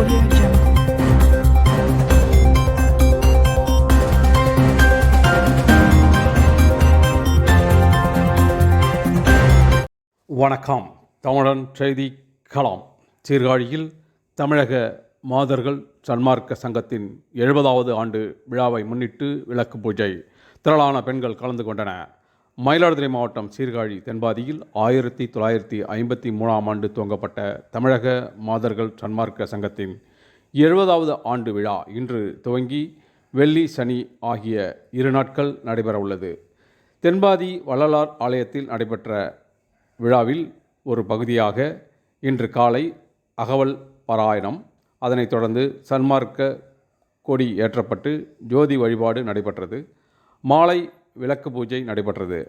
Audio Jungle. வணக்கம். தமிழன் செய்தி களம் சீர்காழியில் தமிழக மாதர்கள் சன்மார்க்க சங்கத்தின் எழுபதாவது ஆண்டு விழாவை முன்னிட்டு விளக்கு பூஜை. திரளான பெண்கள் கலந்து கொண்டன மயிலாடுதுறை மாவட்டம் சீர்காழி தென்பாதியில் ஆயிரத்தி தொள்ளாயிரத்தி ஐம்பத்தி மூணாம் ஆண்டு துவங்கப்பட்ட தமிழக மாதர்கள் சன்மார்க்க சங்கத்தின் எழுபதாவது ஆண்டு விழா இன்று துவங்கி வெள்ளி சனி ஆகிய இரு நாட்கள் நடைபெறவுள்ளது தென்பாதி வள்ளலார் ஆலயத்தில் நடைபெற்ற விழாவில் ஒரு பகுதியாக இன்று காலை அகவல் பாராயணம் அதனைத் தொடர்ந்து சன்மார்க்க கொடி ஏற்றப்பட்டு ஜோதி வழிபாடு நடைபெற்றது. மாலை விளக்கு பூஜை நடைபெற்றது.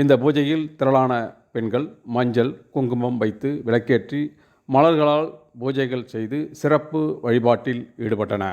இந்த பூஜையில் திரளான பெண்கள் மஞ்சள் குங்குமம் வைத்து விளக்கேற்றி மலர்களால் பூஜைகள் செய்து சிறப்பு வழிபாட்டில் ஈடுபட்டன.